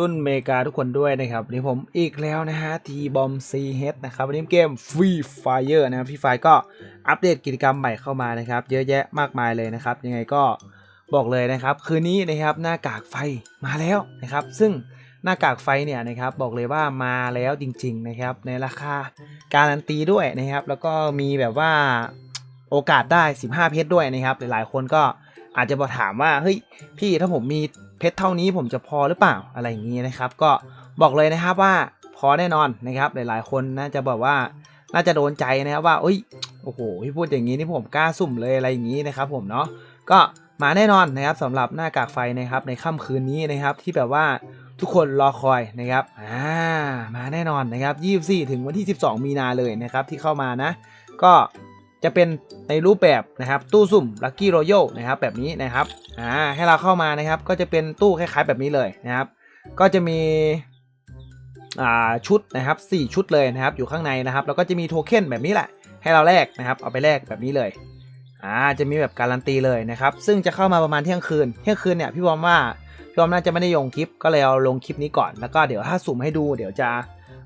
รุ่นเมกาทุกคนด้วยนะครับนนี้ผมอีกแล้วนะฮะทีบอมซีเฮดนะครับวันนี้เกมฟรีไฟเออร์นะครับฟรีไฟก็อัปเดตกิจกรรมใหม่เข้ามานะครับเยอะแยะมากมายเลยนะครับ ยังไงก็บอกเลยนะครับ คืนนี้นะครับหน้ากากไฟมาแล้วนะครับ ซึ่งหน้ากากไฟเนี่ยนะครับบอกเลยว่ามาแล้วจริง ๆนะครับ ในราคาการันตีด้วยนะครับ แล้วก็มีแบบว่าโอกาสได้ 15 เพชรด้วยนะครับ หลายๆคนก็อาจจะบอกถามว่าเฮ้ยพี่ถ้าผมมี เพชรเท่านี้ผมจะพอหรือเปล่าอะไรอย่างนี้นะครับ ก็บอกเลยนะครับว่าพอแน่นอนนะครับ หลายๆ คนน่าจะบอกว่าน่าจะโดนใจนะครับว่าเอ้ยโอ้โหพี่พูดอย่างนี้นี่ผมกล้าสุ่มเลยอะไรอย่างนี้นะครับ ผมเนาะก็มาแน่นอนนะครับสำหรับหน้ากากไฟนะครับในค่ำคืนนี้นะครับที่แบบว่าทุกคนรอคอยนะครับอ่ามาแน่นอนนะครับ 24 ถึงวันที่ 12 มีนาเลยนะครับที่เข้ามานะ ก็ จะเป็นในรูปแบบนะครับตู้สุ่ม Lucky Royal นะครับแบบนี้นะครับอ่าให้เราเข้ามานะครับก็จะเป็นตู้คล้ายๆแบบนี้เลยนะครับ ก็จะมีอ่าชุดนะครับ 4 ชุดเลยนะครับอยู่ข้างในนะครับแล้วก็จะมีโทเค็นแบบนี้แหละ ให้เราแลกนะครับเอาไปแลกแบบนี้เลยอ่าจะมีแบบการันตีเลยนะครับซึ่งจะเข้ามาประมาณเที่ยงคืนเที่ยงคืนเนี่ยพี่บอมว่าพี่บอมน่าจะไม่ได้ลงคลิปก็เลยเอาลงคลิปนี้ก่อนแล้วก็เดี๋ยวถ้าสุ่มให้ดูเดี๋ยวจะ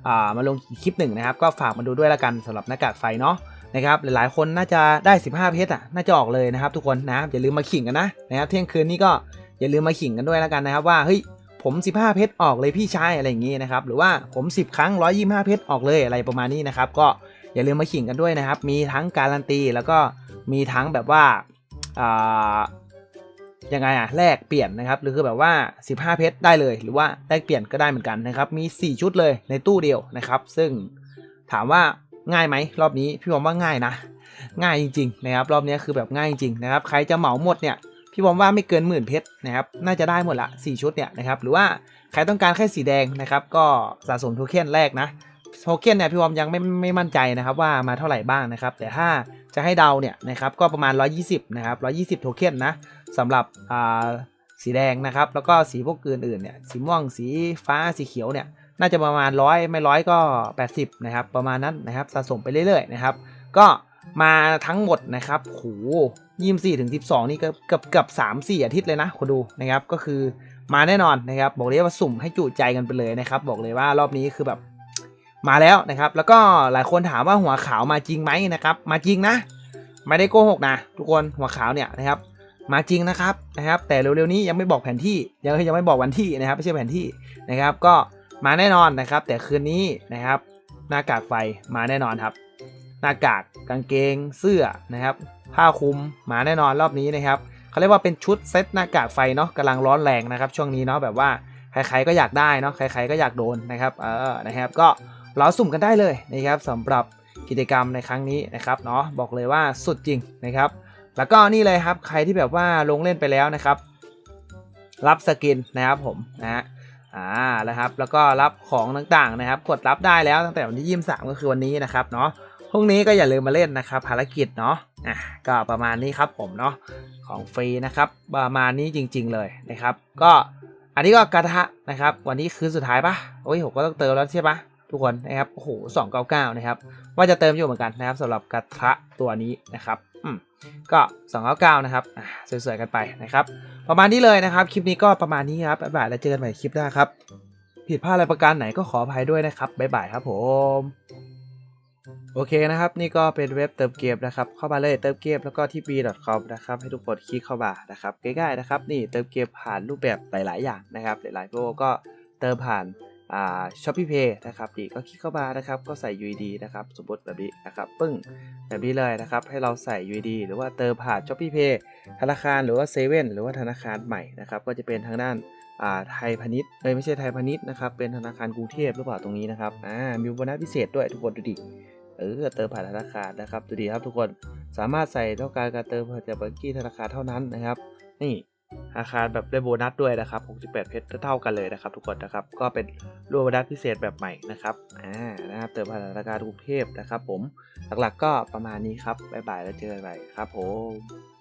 อ่ามาลงคลิปหนึ่งนะครับ ก็ฝากมาดูด้วยละกันสำหรับหน้ากากไฟเนาะ นะครับหลายๆ คนน่าจะได้ 15 เพชรอะน่าจะออกเลยนะครับ ทุกคนนะอย่าลืมมาขิงกันนะนะครับเที่ยงคืนนี้ก็อย่าลืมมาขิงกันด้วยแล้วกันนะครับว่าเฮ้ยผม 15 เพชรออกเลยพี่ชายอะไรอย่างงี้นะครับหรือว่าผม 10 ครั้ง 125 เพชรออกเลยอะไรประมาณนี้นะครับก็อย่าลืมมาขิงกันด้วยนะครับ มีทั้งการันตีแล้วก็มีทั้งแบบว่าอ่ายังไงอะแลกเปลี่ยนนะครับหรือคือแบบว่า 15 เพชรได้เลย หรือว่าแลกเปลี่ยนก็ได้เหมือนกันนะครับมี 4 ชุดเลยในตู้เดียวนะครับ ซึ่งถามว่า ง่ายไหมรอบนี้พี่บอมว่าง่ายนะ ง่ายจริงๆนะครับรอบนี้คือแบบง่ายจริงๆนะครับใครจะเหมาหมดเนี่ยพี่บอมว่าไม่เกินหมื่นเพชรนะครับน่าจะได้หมดละ 4 ชุดเนี่ยนะครับหรือว่าใครต้องการแค่สีแดงนะครับก็สะสมโทเค็นแรกนะโทเค็นเนี่ยพี่บอมยังไม่ไม่มั่นใจนะครับว่ามาเท่าไหร่บ้างนะครับแต่ถ้าจะให้เดาเนี่ยนะครับก็ประมาณ 120นะครับ120 โทเค็นนะสำหรับอ่าสีแดงนะครับแล้วก็สีพวกอื่นๆเนี่ยสีม่วงสีฟ้าสีเขียวเนี่ย น่าจะประมาณร้อยไม่ร้อยก็ 80 นะครับ ประมาณนั้นนะครับสะสมไปเรื่อยๆนะครับ ก็มาทั้งหมดนะครับโหยี่สี่ถึงสิบสองนี่ก็เกือบเกือบสามสี่อาทิตย์เลยนะคนดูนะครับ ก็คือมาแน่นอนนะครับ บอกเลยว่าสุ่มให้จุใจกันไปเลยนะครับ บอกเลยว่ารอบนี้คือแบบมาแล้วนะครับ แล้วก็หลายคนถามว่าหัวขาวมาจริงไหมนะครับ มาจริงนะ ไม่ได้โกหกนะ ทุกคนหัวขาวเนี่ยนะครับ มาจริงนะครับนะครับ แต่เร็วๆนี้ยังไม่บอกแผนที่ยังยังไม่บอกวันที่นะครับ ไม่ใช่แผนที่นะครับ ก็ มาแน่นอนนะครับ แต่คืนนี้นะครับ หน้ากากไฟมาแน่นอนครับ หน้ากากกางเกงเสื้อนะครับ ผ้าคลุมมาแน่นอนรอบนี้นะครับเขาเรียกว่าเป็นชุดเซตหน้ากากไฟเนาะกำลังร้อนแรงนะครับ ช่วงนี้เนาะแบบว่าใครๆก็อยากได้เนาะใครๆก็อยากโดนนะครับเออนะครับ ก็รอสุ่มกันได้เลยนะครับสำหรับกิจกรรมในครั้งนี้นะครับเนาะบอกเลยว่าสุดจริงนะครับ แล้วก็นี่เลยครับใครที่แบบว่าลงเล่นไปแล้วนะครับ รับสกินนะครับผมนะฮะ อ่าแล้วครับ แล้วก็รับของต่างๆนะครับ กดรับได้แล้วตั้งแต่วันที่ยี่สามก็คือวันนี้นะครับเนาะพรุ่งนี้ก็อย่าลืมมาเล่นนะครับ ภารกิจเนาะอะก็ประมาณนี้ครับผมเนาะของฟรีนะครับ ประมาณนี้จริง ๆ เลยนะครับ ก็อันนี้ก็กระทะนะครับ วันนี้คืนสุดท้ายปะโอ้ยผมก็ต้องเติมแล้วใช่ปะทุกคนนะครับโอ้โหสองเก้าเก้านะครับ ว่าจะเติมอยู่เหมือนกันนะครับสำหรับกระทะตัวนี้นะครับ ก็สองเก้าก้านะครับสวยๆกันไปนะครับ ประมาณนี้เลยนะครับ คลิปนี้ก็ประมาณนี้ครับบ๊ายบายแล้วเจอกันใหม่คลิปหน้าครับ ผิดพลาดอะไรประการไหนก็ขออภัยด้วยนะครับบ๊ายบายครับผมโอเคนะครับ นี่ก็เป็นเว็บเติมเกมนะครับ เข้ามาเลยเติมเกมแล้วก็ที่ b.com นะครับ ให้ทุกคนคลิกเข้ามานะครับง่ายๆนะครับ นี่เติมเกมผ่านรูปแบบหลาย ๆ อย่างนะครับ หลายๆโปรก็เติมผ่าน ช้อปปี้เพย์นะครับนี่ก็คลิกเข้ามานะครับก็ใส่ UID นะครับสมมติแบบนี้นะครับปึ้งแบบนี้เลยนะครับให้เราใส่ UID หรือว่าเติมผ่านช้อปปี้เพย์ธนาคารหรือว่าเซเว่นหรือว่าธนาคารใหม่นะครับก็จะเป็นทางด้านไทยพาณิชย์เอ้ยไม่ใช่ไทยพาณิชย์นะครับเป็นธนาคารกรุงเทพหรือเปล่าตรงนี้นะครับอ่ามีโบนัสพิเศษด้วยทุกคนดูดิเออเติมผ่านธนาคารนะครับดูดีครับทุกคนสามารถใส่ต้องการการเติมผ่านจากบัญชีธนาคารเท่านั้นนะครับนี่ อาคารแบบได้โบนัสด้วยนะครับ 68 เพชรเท่ากันเลยนะครับ ทุกคนนะครับ ก็เป็นรวมโบนัสพิเศษแบบใหม่นะครับอ่านะครับเติมผ่านธนาคารกรุงเทพนะครับ ผมหลักๆก็ประมาณนี้ครับบ๊ายบายแล้วเจอกันใหม่ครับผม